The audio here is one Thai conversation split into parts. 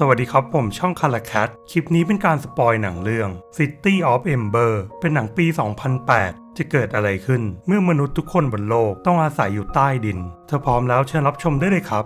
สวัสดีครับ ผมช่องคาราแคทคลิปนี้เป็นการสปอยหนังเรื่อง City of Ember เป็นหนังปี 2008 จะเกิดอะไรขึ้น เมื่อมนุษย์ทุกคนบนโลกต้องอาศัยอยู่ใต้ดิน ถ้าพร้อมแล้วเชิญรับชมได้เลยครับ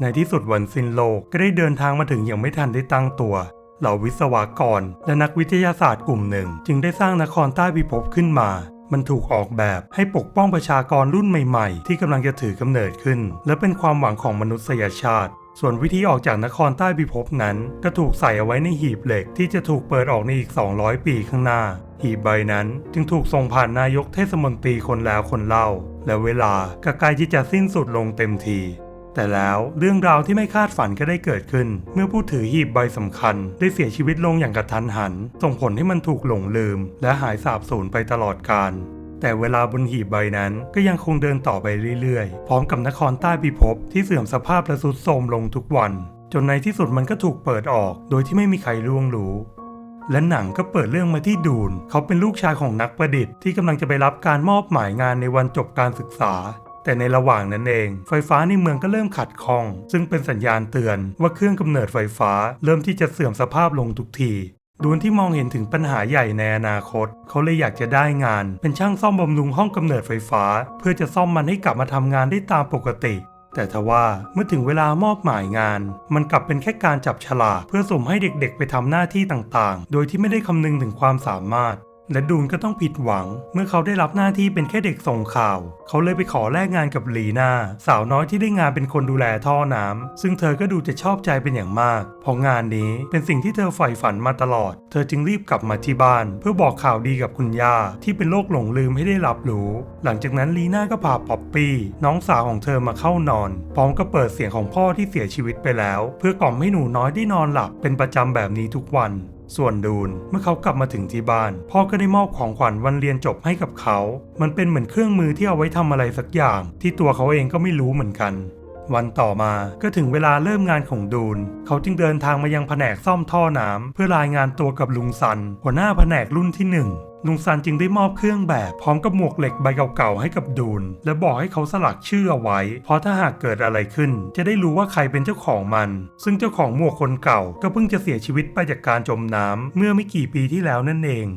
ในที่สุดวันสิ้นโลกก็ได้เดินทางมาถึงอย่างไม่ทันได้ตั้งตัว เหล่าวิศวกร และนักวิทยาศาสตร์กลุ่มหนึ่ง จึงได้สร้างนครใต้พิภพขึ้นมามันถูกออกแบบให้ปกป้องประชากรรุ่นใหม่ ๆ ที่กำลังจะถือกำเนิดขึ้น และเป็นความหวังของมนุษยชาติ ส่วนวิธีออกจากนครใต้พิภพนั้นก็ถูกใส่เอาไว้ในหีบเหล็กที่จะถูกเปิดออกในอีก 200 ปีข้างหน้า หีบใบนั้นจึงถูกส่งผ่านนายกเทศมนตรีคนแล้วคนเล่า และเวลาก็ใกล้ที่จะสิ้นสุดลงเต็มทีแต่แล้วเรื่องราวที่ไม่คาดฝันก็ได้เกิดขึ้น เมื่อผู้ถือหีบใบสำคัญ ได้เสียชีวิตลงอย่างกระทันหัน ส่งผลให้มันถูกหลงลืม และหายสาบสูญไปตลอดกาล แต่เวลาบนหีบใบนั้นก็ยังคงเดินต่อไปเรื่อยๆ พร้อมกับนครใต้พิภพที่เสื่อมสภาพและทรุดโทรมลงทุกวัน จนในที่สุดมันก็ถูกเปิดออก โดยที่ไม่มีใครล่วงรู้ และหนังก็เปิดเรื่องมาที่ดูน เขาเป็นลูกชายของนักประดิษฐ์ที่กำลังจะไปรับการมอบหมายงานในวันจบการศึกษา แต่ในระหว่างนั้นเอง ไฟฟ้าในเมืองก็เริ่มขัดข้อง ซึ่งเป็นสัญญาณเตือนว่าเครื่องกำเนิดไฟฟ้า เริ่มที่จะเสื่อมสภาพลงทุกที ดูนที่มองเห็นถึงปัญหาใหญ่ในอนาคต เขาเลยอยากจะได้งาน เป็นช่างซ่อมบำรุงห้องกำเนิดไฟฟ้า เพื่อจะซ่อมมันให้กลับมาทำงานได้ตามปกติ แต่ทว่าเมื่อถึงเวลามอบหมายงาน มันกลับเป็นแค่การจับฉลากเพื่อส่งให้เด็กๆ ไปทำหน้าที่ต่างๆ โดยที่ไม่ได้คำนึงถึงความสามารถ และดูนก็ต้องผิดหวัง เมื่อเขาได้รับหน้าที่เป็นแค่เด็กส่งข่าว เขาเลยไปขอแลกงานกับลีนาสาวน้อยที่ได้งานเป็นคนดูแลท่อน้ำซึ่งเธอก็ดูจะชอบใจเป็นอย่างมากเพราะงานนี้เป็นสิ่งที่เธอใฝ่ฝันมาตลอด เธอจึงรีบกลับมาที่บ้าน เพื่อบอกข่าวดีกับคุณย่าที่เป็นโรคหลงลืมให้ได้รับรู้ หลังจากนั้นลีน่าก็พาป๊อปปี้น้องสาวของเธอมาเข้านอน พร้อมกับเปิดเสียงของพ่อที่เสียชีวิตไปแล้ว เพื่อกล่อมให้หนูน้อยได้นอนหลับเป็นประจำแบบนี้ทุกวัน ส่วนดูนเมื่อเขากลับมาถึงที่บ้าน พ่อก็ได้มอบของขวัญวันเรียนจบให้กับเขา มันเป็นเหมือนเครื่องมือที่เอาไว้ทำอะไรสักอย่าง ที่ตัวเขาเองก็ไม่รู้เหมือนกัน วันต่อมาก็ถึงเวลาเริ่มงานของดูน เขาจึงเดินทางมายังแผนกซ่อมท่อน้ำเพื่อรายงานตัวกับลุงซัน หัวหน้าแผนกรุ่นที่หนึ่ง ลุงซันจึงได้มอบเครื่องแบบพร้อมกับหมวกเหล็กใบเก่าๆให้กับดูน และบอกให้เขาสลักชื่อเอาไว้ เพราะถ้าหากเกิดอะไรขึ้น จะได้รู้ว่าใครเป็นเจ้าของมัน ซึ่งเจ้าของหมวกคนเก่า ก็เพิ่งจะเสียชีวิตไปจากการจมน้ำเมื่อไม่กี่ปีที่แล้วนั่นเอง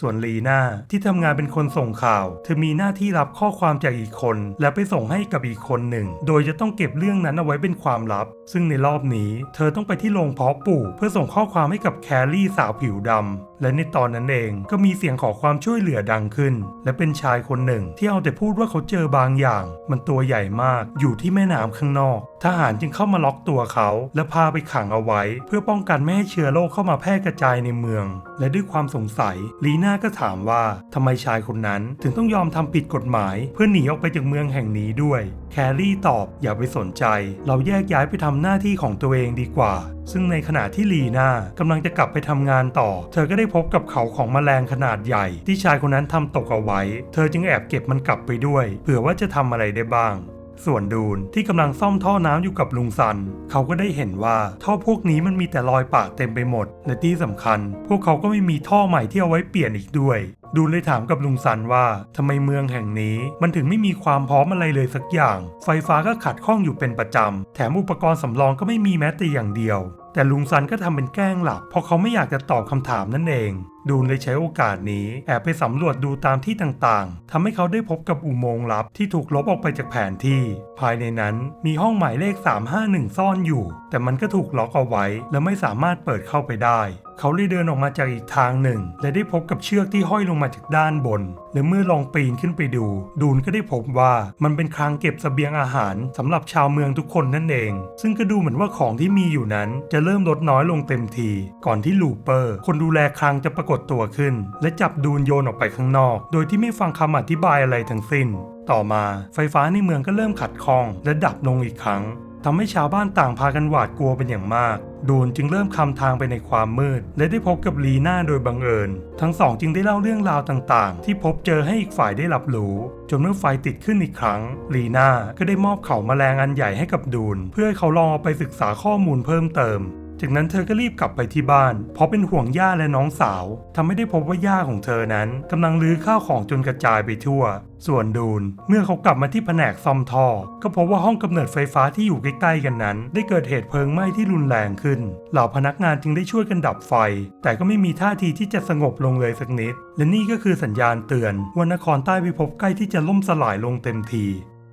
ส่วนลีน่าที่ทำงานเป็นคนส่งข่าว เธอมีหน้าที่รับข้อความจากอีกคน และไปส่งให้กับอีกคนหนึ่ง โดยจะต้องเก็บเรื่องนั้นเอาไว้เป็นความลับ ซึ่งในรอบนี้ เธอต้องไปที่โรงเพาะปลูกเพื่อส่งข้อความให้กับแคลรี่สาวผิวดำ และในตอนนั้นเองก็มีเสียงขอความช่วยเหลือดังขึ้น และเป็นชายคนหนึ่งที่เอาแต่พูดว่าเขาเจอบางอย่าง มันตัวใหญ่มากอยู่ที่แม่น้ำข้างนอก ทหารจึงเข้ามาล็อกตัวเขา และพาไปขังเอาไว้ เพื่อป้องกันไม่ให้เชื้อโรคเข้ามาแพร่กระจายในเมือง และด้วยความสงสัย ลีน่าก็ถามว่าทำไมชายคนนั้นถึงต้องยอมทำผิดกฎหมาย เพื่อหนีออกไปจากเมืองแห่งนี้ด้วย แครี่ตอบอย่าไปสนใจ เราแยกย้ายไปทำหน้าที่ของตัวเองดีกว่า ซึ่งในขณะที่ลีน่ากำลังจะกลับไปทำงานต่อ เธอก็ได้พบกับเขาของแมลงขนาดใหญ่ ที่ชายคนนั้นทำตกเอาไว้ เธอจึงแอบเก็บมันกลับไปด้วย เผื่อว่าจะทำอะไรได้บ้างส่วนดูนที่กำลังซ่อมท่อน้ำอยู่กับลุงซัน เขาก็ได้เห็นว่าท่อพวกนี้มันมีแต่รอยปะเต็มไปหมด และที่สำคัญ พวกเขาก็ไม่มีท่อใหม่ที่เอาไว้เปลี่ยนอีกด้วย ดูนเลยถามกับลุงซันว่าทำไมเมืองแห่งนี้ มันถึงไม่มีความพร้อมอะไรเลยสักอย่าง ไฟฟ้าก็ขัดข้องอยู่เป็นประจำ แถมอุปกรณ์สำรองก็ไม่มีแม้แต่อย่างเดียว แต่ลุงซันก็ทำเป็นแกล้งหลับ เพราะเขาไม่อยากจะตอบคำถามนั่นเองดูนเลยใช้โอกาสนี้แอบไปสำรวจดูตามที่ต่างๆทำให้เขาได้พบกับอุโมงค์ลับที่ถูกลบออกไปจากแผนที่ ภายในนั้นมีห้องหมายเลข 351 ซ่อนอยู่ แต่มันก็ถูกล็อกเอาไว้ และไม่สามารถเปิดเข้าไปได้ เขาเลยเดินออกมาจากอีกทางหนึ่ง และได้พบกับเชือกที่ห้อยลงมาจากด้านบน และเมื่อลองปีนขึ้นไปดู ดูนก็ได้พบว่ามันเป็นคลังเก็บเสบียงอาหารสำหรับชาวเมืองทุกคนนั่นเอง ซึ่งก็ดูเหมือนว่าของที่มีอยู่นั้น จะเริ่มลดน้อยลงเต็มที ก่อนที่ลูเปอร์ คนดูแลคลังจะปรากฏตัวขึ้น และจับดูนโยนออกไปข้างนอก โดยที่ไม่ฟังคำอธิบายอะไรทั้งสิ้น ต่อมาไฟฟ้าในเมืองก็เริ่มขัดข้องและดับลงอีกครั้งทำให้ชาวบ้านต่างพากันหวาดกลัวเป็นอย่างมาก ดูนจึงเริ่มคำทางไปในความมืด และได้พบกับลีน่าโดยบังเอิญ ทั้งสองจึงได้เล่าเรื่องราวต่างๆ ที่พบเจอให้อีกฝ่ายได้รับรู้ จนเมื่อไฟติดขึ้นอีกครั้ง ลีน่าก็ได้มอบเขาแมลงอันใหญ่ให้กับดูน เพื่อให้เขาลองเอาไปศึกษาข้อมูลเพิ่มเติม จากนั้นเธอก็รีบกลับไปที่บ้าน เพราะเป็นห่วงย่าและน้องสาวทำให้ได้พบว่าย่าของเธอนั้นกำลังลื้อข้าวของจนกระจายไปทั่ว ส่วนดูนเมื่อเขากลับมาที่แผนกซ่อมท่อ ก็พบว่าห้องกำเนิดไฟฟ้าที่อยู่ใกล้ๆกันนั้น ได้เกิดเหตุเพลิงไหม้ที่รุนแรงขึ้น เหล่าพนักงานจึงได้ช่วยกันดับไฟ แต่ก็ไม่มีท่าทีที่จะสงบลงเลยสักนิด และนี่ก็คือสัญญาณเตือนว่านครใต้พิภพใกล้ที่จะล่มสลายลงเต็มที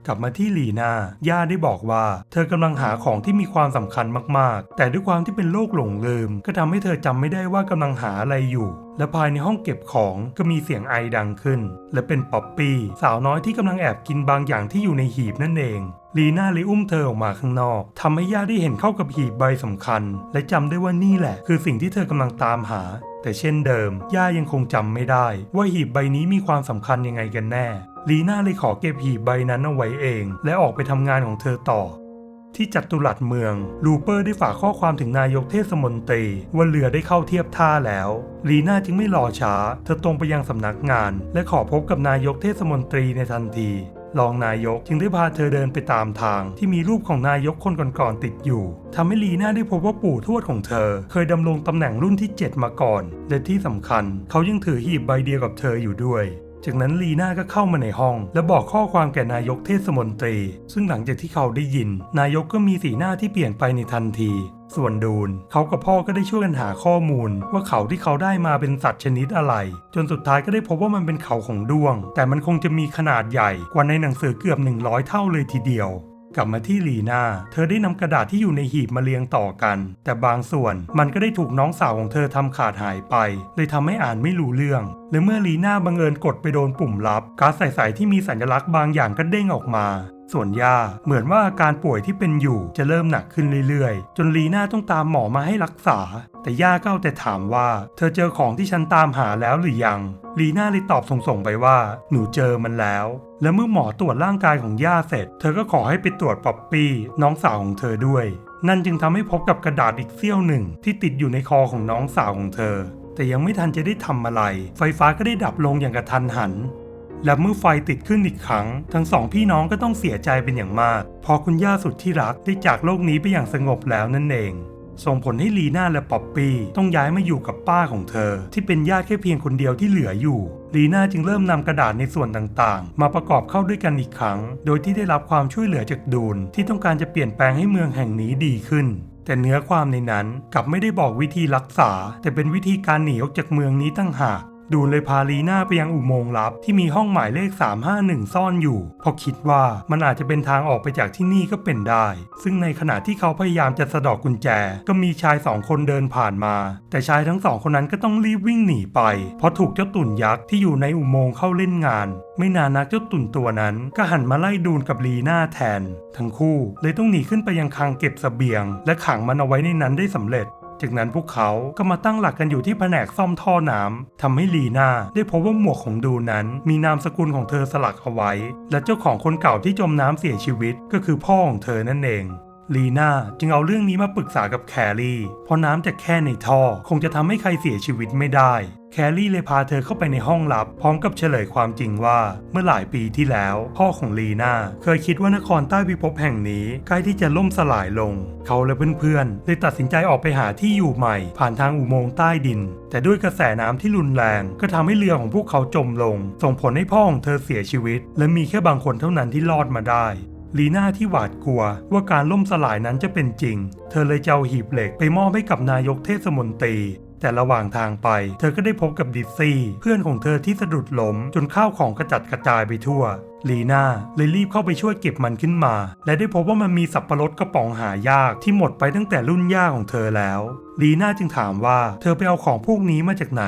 กลับมาที่ลีน่าย่าได้บอกว่า เธอกำลังหาของที่มีความสำคัญมากๆ แต่ด้วยความที่เป็นโรคหลงลืม ก็ทำให้เธอจำไม่ได้ว่ากำลังหาอะไรอยู่ และภายในห้องเก็บของก็มีเสียงไอดังขึ้น และเป็นป๊อปปี้สาวน้อยที่กำลังแอบกินบางอย่างที่อยู่ในหีบนั่นเองลีน่าเลยอุ้มเธอออกมาข้างนอกทำให้ย่าได้เห็นเข้ากับหีบใบสำคัญ และจำได้ว่านี่แหละ คือสิ่งที่เธอกำลังตามหาแต่เช่นเดิม ย่ายังคงจำไม่ได้ ว่าหีบใบนี้มีความสำคัญยังไงกันแน่ ลีน่าเลยขอเก็บหีบใบนั้นเอาไว้เอง และออกไปทำงานของเธอต่อ ที่จัตุรัสเมือง ลูเปอร์ได้ฝากข้อความถึงนายกเทศมนตรี ว่าเรือได้เข้าเทียบท่าแล้ว ลีน่าจึงไม่รอช้า เธอตรงไปยังสำนักงาน และขอพบกับนายกเทศมนตรีในทันทีรองนายกจึงได้พาเธอเดินไปตามทาง ที่มีรูปของนายกคนก่อนๆติดอยู่ทำให้ลีน่าได้พบว่าปู่ทวดของเธอ เคยดำรงตำแหน่งรุ่นที่ 7 มาก่อน และที่สำคัญ เขายังถือหีบใบเดียวกับเธออยู่ด้วย จากนั้นลีน่าก็เข้ามาในห้อง และบอกข้อความแก่นายกเทศมนตรี ซึ่งหลังจากที่เขาได้ยิน นายกก็มีสีหน้าที่เปลี่ยนไปในทันที ส่วนดูนเขากับพ่อก็ได้ช่วยกันหาข้อมูล ว่าเขาที่เขาได้มาเป็นสัตว์ชนิดอะไร จนสุดท้ายก็ได้พบว่ามันเป็นเขาของด้วง แต่มันคงจะมีขนาดใหญ่กว่าในหนังสือเกือบ 100 เท่าเลยทีเดียว กลับมาที่ลีนาเธอได้นำกระดาษที่อยู่ในหีบมาเรียงต่อกัน แต่บางส่วนมันก็ได้ถูกน้องสาวของเธอทำขาดหายไป เลยทำให้อ่านไม่รู้เรื่อง และเมื่อลีนาบังเอิญกดไปโดนปุ่มลับการ์ดใสๆที่มีสัญลักษณ์บางอย่างก็เด้งออกมาส่วนย่าเหมือนว่าอาการป่วยที่เป็นอยู่จะเริ่มหนักขึ้นเรื่อยๆ จนลีน่าต้องตามหมอมาให้รักษา แต่ย่าก็เอาแต่ถามว่า เธอเจอของที่ฉันตามหาแล้วหรือยัง ลีน่าเลยตอบส่งๆไปว่า หนูเจอมันแล้ว และเมื่อหมอตรวจร่างกายของย่าเสร็จ เธอก็ขอให้ไปตรวจป๊อปปี้น้องสาวของเธอด้วย นั่นจึงทำให้พบกับกระดาษอีกเสี้ยวหนึ่ง ที่ติดอยู่ในคอของน้องสาวของเธอ แต่ยังไม่ทันจะได้ทำอะไร ไฟฟ้าก็ได้ดับลงอย่างกระทันหัน และเมื่อไฟติดขึ้นอีกครั้ง ทั้งสองพี่น้องก็ต้องเสียใจเป็นอย่างมาก พอคุณย่าสุดที่รักได้จากโลกนี้ไปอย่างสงบแล้วนั่นเอง ส่งผลให้ลีน่าและป๊อปปี้ต้องย้ายมาอยู่กับป้าของเธอ ที่เป็นญาติแค่เพียงคนเดียวที่เหลืออยู่ลีน่าจึงเริ่มนำกระดาษในส่วนต่างๆ มาประกอบเข้าด้วยกันอีกครั้ง โดยที่ได้รับความช่วยเหลือจากดูนที่ต้องการจะเปลี่ยนแปลงให้เมืองแห่งนี้ดีขึ้น แต่เนื้อความในนั้นกลับไม่ได้บอกวิธีรักษา แต่เป็นวิธีการหนีออกจากเมืองนี้ตั้งหาก ดูนเลยพาลีน่าไปยังอุโมงค์ลับที่มีห้องหมายเลข 351 ซ่อนอยู่เพราะคิดว่ามันอาจจะเป็นทางออกไปจากที่นี่ก็เป็นได้ ซึ่งในขณะที่เขาพยายามจะสะดอกกุญแจ ก็มีชายสองคนเดินผ่านมา แต่ชายทั้งสองคนนั้นก็ต้องรีบวิ่งหนีไป เพราะถูกเจ้าตุ่นยักษ์ที่อยู่ในอุโมงค์เข้าเล่นงาน ไม่นานนักเจ้าตุ่นตัวนั้น ก็หันมาไล่ดูนกับลีน่าแทน ทั้งคู่เลยต้องหนีขึ้นไปยังคลังเก็บเสบียง และขังมันเอาไว้ในนั้นได้สำเร็จ จากนั้นพวกเขาก็มาตั้งหลักกันอยู่ที่แผนกซ่อมท่อน้ำทำให้ลีนาได้พบว่าหมวกของดูนั้น มีนามสกุลของเธอสลักเอาไว้ และเจ้าของคนเก่าที่จมน้ำเสียชีวิต ก็คือพ่อของเธอนั่นเอง ลีน่าจึงเอาเรื่องนี้มาปรึกษากับแคลรี่ เพราะน้ำจากแค่ในท่อ คงจะทำให้ใครเสียชีวิตไม่ได้ แคลรี่เลยพาเธอเข้าไปในห้องลับ พร้อมกับเฉลยความจริงว่าเมื่อหลายปีที่แล้ว พ่อของลีน่าเคยคิดว่านครใต้พิภพแห่งนี้ใกล้ที่จะล่มสลายลง เขาและเพื่อนๆเลยตัดสินใจออกไปหาที่อยู่ใหม่ ผ่านทางอุโมงค์ใต้ดิน แต่ด้วยกระแสน้ำที่รุนแรง ก็ทำให้เรือของพวกเขาจมลง ส่งผลให้พ่อของเธอเสียชีวิต และมีแค่บางคนเท่านั้นที่รอดมาได้ ลีน่าที่หวาดกลัวว่าการล่มสลายนั้นจะเป็นจริง เธอเลยจะเอาหีบเหล็กไปมอบให้กับนายกเทศมนตรี แต่ระหว่างทางไป เธอก็ได้พบกับดิซซี่ เพื่อนของเธอที่สะดุดล้มจนข้าวของกระจัดกระจายไปทั่วลีน่าเลยรีบเข้าไปช่วยเก็บมันขึ้นมา และได้พบว่ามันมีสับปะรดกระป๋องหายากที่หมดไปตั้งแต่รุ่นย่าของเธอแล้วลีน่าจึงถามว่าเธอไปเอาของพวกนี้มาจากไหน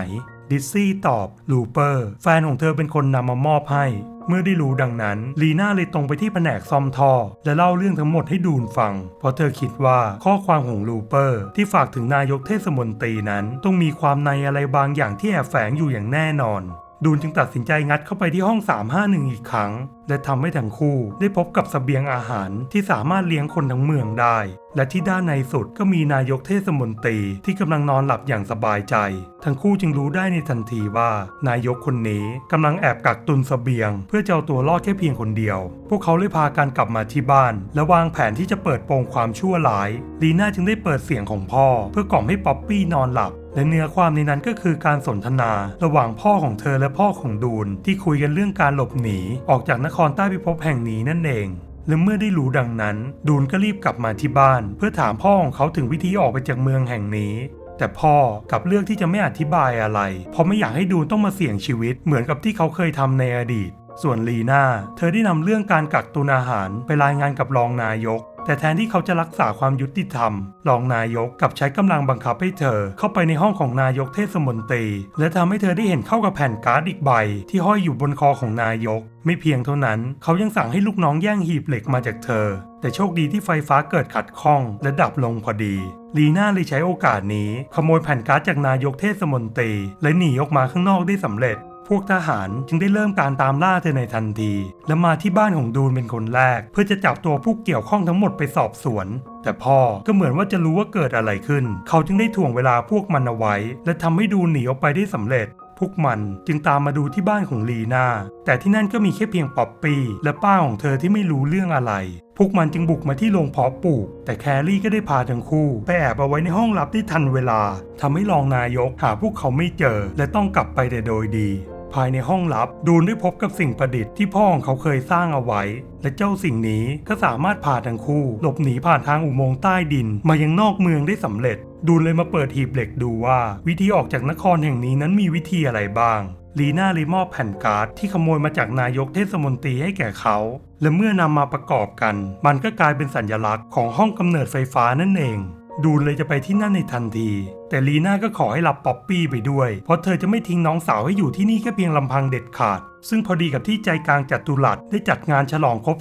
ดิซซี่ตอบลูเปอร์ แฟนของเธอเป็นคนนำมามอบให้ เมื่อได้รู้ดังนั้นลีน่าเลยตรงไปที่แผนกซ่อมท่อ และเล่าเรื่องทั้งหมดให้ดูนฟัง เพราะเธอคิดว่าข้อความของลูเปอร์ ที่ฝากถึงนายกเทศมนตรีนั้น ต้องมีความในอะไรบางอย่างที่แอบแฝงอยู่อย่างแน่นอน ดูนจึงตัดสินใจงัดเข้าไปที่ห้อง 351 อีกครั้งและทำให้ทั้งคู่ได้พบกับสเสบียงอาหารที่สามารถเลี้ยงคนทั้งเมืองได้ และที่ด้านในสุดก็มีนายกเทศมนตรีที่กำลังนอนหลับอย่างสบายใจ ทั้งคู่จึงรู้ได้ในทันทีว่า นายกคนนี้กำลังแอบกักตุนสเสบียง เพื่อจะเอาตัวรอดแค่เพียงคนเดียว พวกเขาเลยพากันกลับมาที่บ้าน และวางแผนที่จะเปิดโปงความชั่วร้ายลีน่าจึงได้เปิดเสียงของพ่อ เพื่อกล่อมให้ป๊อปปี้นอนหลับและเนื้อความในนั้นก็คือการสนทนา ระหว่างพ่อของเธอและพ่อของดูนที่คุยกันเรื่องการหลบหนีออกจากนครใต้พิภพแห่งนี้นั่นเอง และเมื่อได้รู้ดังนั้น ดูนก็รีบกลับมาที่บ้าน เพื่อถามพ่อของเขาถึงวิธีออกไปจากเมืองแห่งนี้ แต่พ่อกลับเลือกที่จะไม่อธิบายอะไร เพราะไม่อยากให้ดูนต้องมาเสี่ยงชีวิตเหมือนกับที่เขาเคยทำในอดีตส่วนลีน่า เธอได้นำเรื่องการกักตุนอาหารไปรายงานกับรองนายก แต่แทนที่เขาจะรักษาความยุติธรรม รองนายกกับใช้กำลังบังคับให้เธอ เข้าไปในห้องของนายกเทศมนตรี และทำให้เธอได้เห็นเข้ากับแผ่นการ์ดอีกใบ ที่ห้อยอยู่บนคอของนายก ไม่เพียงเท่านั้น เขายังสั่งให้ลูกน้องแย่งหีบเหล็กมาจากเธอ แต่โชคดีที่ไฟฟ้าเกิดขัดข้องและดับลงพอดี ลีน่าเลยใช้โอกาสนี้ ขโมยแผ่นการ์ดจากนายกเทศมนตรี และหนีออกมาข้างนอกได้สำเร็จ พวกทหารจึงได้เริ่มการตามล่าเธอในทันที และมาที่บ้านของดูนเป็นคนแรก เพื่อจะจับตัวผู้เกี่ยวข้องทั้งหมดไปสอบสวน แต่พ่อก็เหมือนว่าจะรู้ว่าเกิดอะไรขึ้น เขาจึงได้ถ่วงเวลาพวกมันเอาไว้ และทำให้ดูนหนีออกไปได้สำเร็จพวกมันจึงตามมาดูที่บ้านของลีนาแต่ที่นั่นก็มีแค่เพียงป๊อปปี้และป้าของเธอที่ไม่รู้เรื่องอะไร พวกมันจึงบุกมาที่โรงเพาะปลูก แต่แครี่ก็ได้พาทั้งคู่ ไปแอบเอาไว้ในห้องลับได้ทันเวลาทำให้รองนายกหาพวกเขาไม่เจอ และต้องกลับไปแต่โดยดี ภายในห้องลับ ดูนได้พบกับสิ่งประดิษฐ์ที่พ่อของเขาเคยสร้างเอาไว้ และเจ้าสิ่งนี้ก็สามารถพาทั้งคู่ หลบหนีผ่านทางอุโมงค์ใต้ดิน มายังนอกเมืองได้สำเร็จ ดูนเลยมาเปิดหีบเหล็กดูว่า วิธีออกจากนครแห่งนี้นั้นมีวิธีอะไรบ้างลีน่าเลยมอบแผ่นการ์ดที่ขโมยมาจากนายกเทศมนตรีให้แก่เขา และเมื่อนำมาประกอบกัน มันก็กลายเป็นสัญลักษณ์ของห้องกำเนิดไฟฟ้านั่นเอง ดูนเลยจะไปที่นั่นในทันที แต่ลีน่าก็ขอให้รับป๊อปปี้ไปด้วย เพราะเธอจะไม่ทิ้งน้องสาวให้อยู่ที่นี่แค่เพียงลำพังเด็ดขาด ซึ่งพอดีกับที่ใจกลางจัตุรัสได้จัดงานฉลองครบ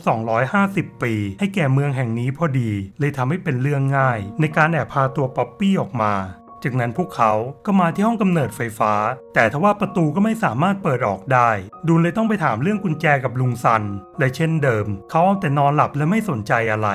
250 ปี ให้แก่เมืองแห่งนี้พอดี เลยทำให้เป็นเรื่องง่าย ในการแอบพาตัวป๊อปปี้ออกมาจากนั้นพวกเขาก็มาที่ห้องกำเนิดไฟฟ้า แต่ทว่าประตูก็ไม่สามารถเปิดออกได้ ดูนเลยต้องไปถามเรื่องกุญแจกับลุงซัน และเช่นเดิม เขาเอาแต่นอนหลับและไม่สนใจอะไร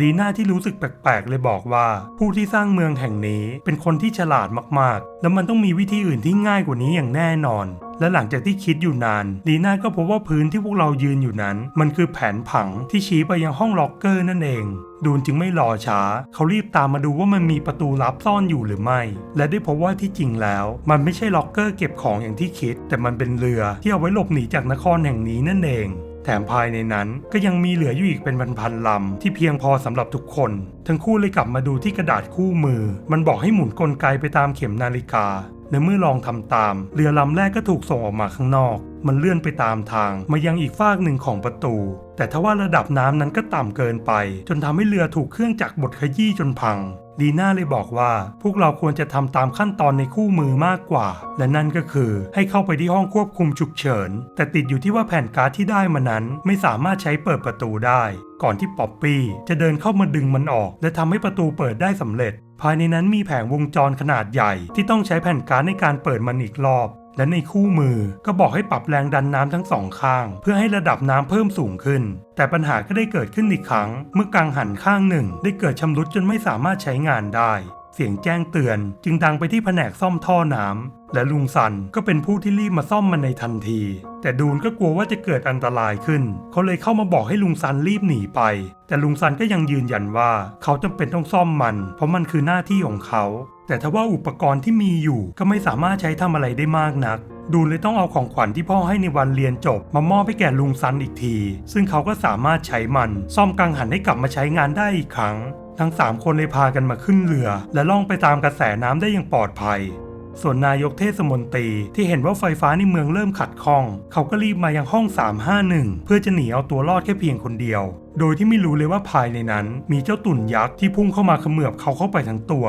ลีน่าที่รู้สึกแปลกๆ เลยบอกว่า ผู้ที่สร้างเมืองแห่งนี้เป็นคนที่ฉลาดมากๆ แล้วมันต้องมีวิธีอื่นที่ง่ายกว่านี้อย่างแน่นอน และหลังจากที่คิดอยู่นานลีน่าก็พบว่าพื้นที่พวกเรายืนอยู่นั้น มันคือแผนผังที่ชี้ไปยังห้องล็อกเกอร์นั่นเอง ดูนจึงไม่รอช้า เขารีบตามมาดูว่ามันมีประตูลับซ่อนอยู่หรือไม่ และได้พบว่าที่จริงแล้ว มันไม่ใช่ล็อกเกอร์เก็บของอย่างที่คิด แต่มันเป็นเรือที่เอาไว้หลบหนีจากนครแห่งนี้นั่นเอง แถมภายในนั้นก็ยังมีเหลืออยู่อีกเป็นพันๆลำที่เพียงพอสำหรับทุกคน ทั้งคู่เลยกลับมาดูที่กระดาษคู่มือ มันบอกให้หมุนกลไกไปตามเข็มนาฬิกาและเมื่อลองทำตาม เรือลำแรกก็ถูกส่งออกมาข้างนอก มันเลื่อนไปตามทาง มายังอีกฟากหนึ่งของประตู แต่ทว่าระดับน้ำนั้นก็ต่ำเกินไป จนทำให้เรือถูกเครื่องจักรบดขยี้จนพัง ลีน่าเลยบอกว่า พวกเราควรจะทำตามขั้นตอนในคู่มือมากกว่า และนั่นก็คือให้เข้าไปที่ห้องควบคุมฉุกเฉิน แต่ติดอยู่ที่ว่าแผ่นการ์ดที่ได้มานั้น ไม่สามารถใช้เปิดประตูได้ ก่อนที่ป๊อปปี้จะเดินเข้ามาดึงมันออก และทำให้ประตูเปิดได้สำเร็จ ภายในนั้นมีแผงวงจรขนาดใหญ่ที่ต้องใช้แผ่นการ์ดในการเปิดมันอีกรอบ และในคู่มือก็บอกให้ปรับแรงดันน้ำทั้งสองข้าง เพื่อให้ระดับน้ำเพิ่มสูงขึ้น แต่ปัญหาก็ได้เกิดขึ้นอีกครั้ง เมื่อกังหันข้างหนึ่ง ได้เกิดชำรุดจนไม่สามารถใช้งานได้ เสียงแจ้งเตือน จึงดังไปที่แผนกซ่อมท่อน้ำและลุงซันก็เป็นผู้ที่รีบมาซ่อมมันในทันที แต่ดูนก็กลัวว่าจะเกิดอันตรายขึ้น เขาเลยเข้ามาบอกให้ลุงซันรีบหนีไป แต่ลุงซันก็ยังยืนยันว่าเขาจำเป็นต้องซ่อมมัน เพราะมันคือหน้าที่ของเขา แต่ถ้าว่าอุปกรณ์ที่มีอยู่ก็ไม่สามารถใช้ทำอะไรได้มากนักดูนเลยต้องเอาของขวัญที่พ่อให้ในวันเรียนจบ มามอบให้แก่ลุงซันอีกที ซึ่งเขาก็สามารถใช้มัน ซ่อมกังหันให้กลับมาใช้งานได้อีกครั้ง ทั้ง 3 คนเลยพากันมาขึ้นเรือ และล่องไปตามกระแสน้ำได้อย่างปลอดภัย ส่วนนายกเทศมนตรีที่เห็นว่าไฟฟ้าในเมืองเริ่มขัดข้อง เขาก็รีบมายังห้อง 351 เพื่อจะหนีเอาตัวรอดแค่เพียงคนเดียว โดยที่ไม่รู้เลยว่าภายในนั้นมีเจ้าตุ่นยักษ์ที่พุ่งเข้ามาเขมือบเขาเข้าไปทั้งตัว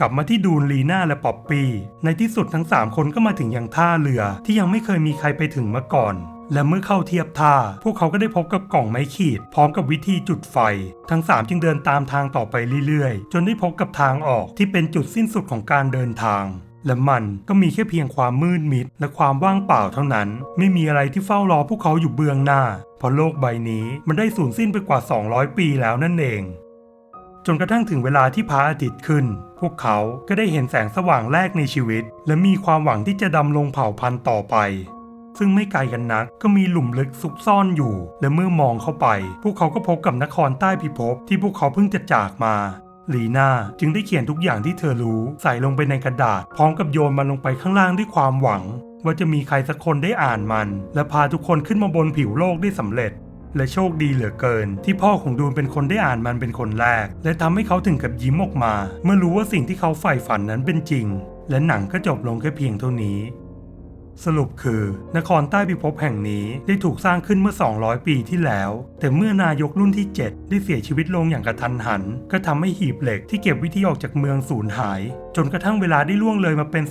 กลับมาที่ดูนลีน่าและป๊อปปี้ในที่สุดทั้ง 3 คนก็มาถึงยังท่าเรือที่ยังไม่เคยมีใครไปถึงมาก่อน และเมื่อเข้าเทียบท่า พวกเขาก็ได้พบกับกล่องไม้ขีด พร้อมกับวิธีจุดไฟ ทั้ง 3 จึงเดินตามทางต่อไปเรื่อยๆ จนได้พบกับทางออกที่เป็นจุดสิ้นสุดของการเดินทาง และมันก็มีแค่เพียงความมืดมิด และความว่างเปล่าเท่านั้น ไม่มีอะไรที่เฝ้ารอพวกเขาอยู่เบื้องหน้า เพราะโลกใบนี้มันได้สูญสิ้นไปกว่า 200 ปีแล้วนั่นเอง จนกระทั่งถึงเวลาที่พระอาทิตย์ขึ้น พวกเขาก็ได้เห็นแสงสว่างแรกในชีวิต และมีความหวังที่จะดำรงเผ่าพันธุ์ต่อไป ซึ่งไม่ไกลกันนักก็มีหลุมลึกซุกซ่อนอยู่ และเมื่อมองเข้าไป พวกเขาก็พบกับนครใต้พิภพที่พวกเขาเพิ่งจะจากมาลีน่าจึงได้เขียนทุกอย่างที่เธอรู้ใส่ลงไปในกระดาษ พร้อมกับโยนมันลงไปข้างล่างด้วยความหวัง ว่าจะมีใครสักคนได้อ่านมัน และพาทุกคนขึ้นมาบนผิวโลกได้สำเร็จ และโชคดีเหลือเกิน ที่พ่อของดูนเป็นคนได้อ่านมันเป็นคนแรก และทำให้เขาถึงกับยิ้มออกมา เมื่อรู้ว่าสิ่งที่เขาใฝ่ฝันนั้นเป็นจริง และหนังก็จบลงแค่เพียงเท่านี้ สรุปคือนครใต้พิภพแห่งนี้ได้ถูกสร้างขึ้นเมื่อ 200 ปีที่แล้ว แต่เมื่อนายกรุ่นที่ 7 ได้เสียชีวิตลงอย่างกระทันหัน ก็ทำให้หีบเหล็กที่เก็บวิธีออกจากเมืองสูญหาย จนกระทั่งเวลาได้ล่วงเลยมาเป็น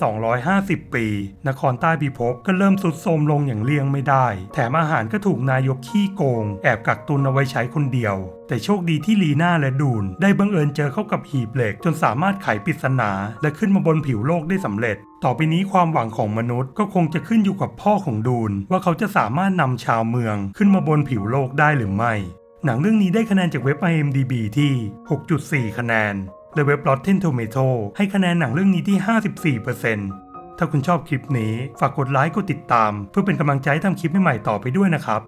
250 ปี นครใต้พิภพก็เริ่มสุดโทรมลงอย่างเลี่ยงไม่ได้ แถมอาหารก็ถูกนายกขี้โกง แอบกักตุนเอาไว้ใช้คนเดียว แต่โชคดีที่ลีน่าและดูน ได้บังเอิญเจอเข้ากับหีบเหล็ก จนสามารถไขปริศนา และขึ้นมาบนผิวโลกได้สำเร็จ ต่อไปนี้ความหวังของมนุษย์ก็คงจะขึ้นอยู่กับพ่อของดูน ว่าเขาจะสามารถนำชาวเมือง ขึ้นมาบนผิวโลกได้หรือไม่ หนังเรื่องนี้ได้คะแนนจากเว็บ IMDb ที่ 6.4 คะแนน และเว็บ Rotten Tomato ให้คะแนนหนังเรื่องนี้ที่ 54%ถ้าคุณชอบคลิปนี้ ฝากกดไลค์ กดติดตาม เพื่อเป็นกำลังใจทำคลิปใหม่ๆต่อไปด้วยนะครับ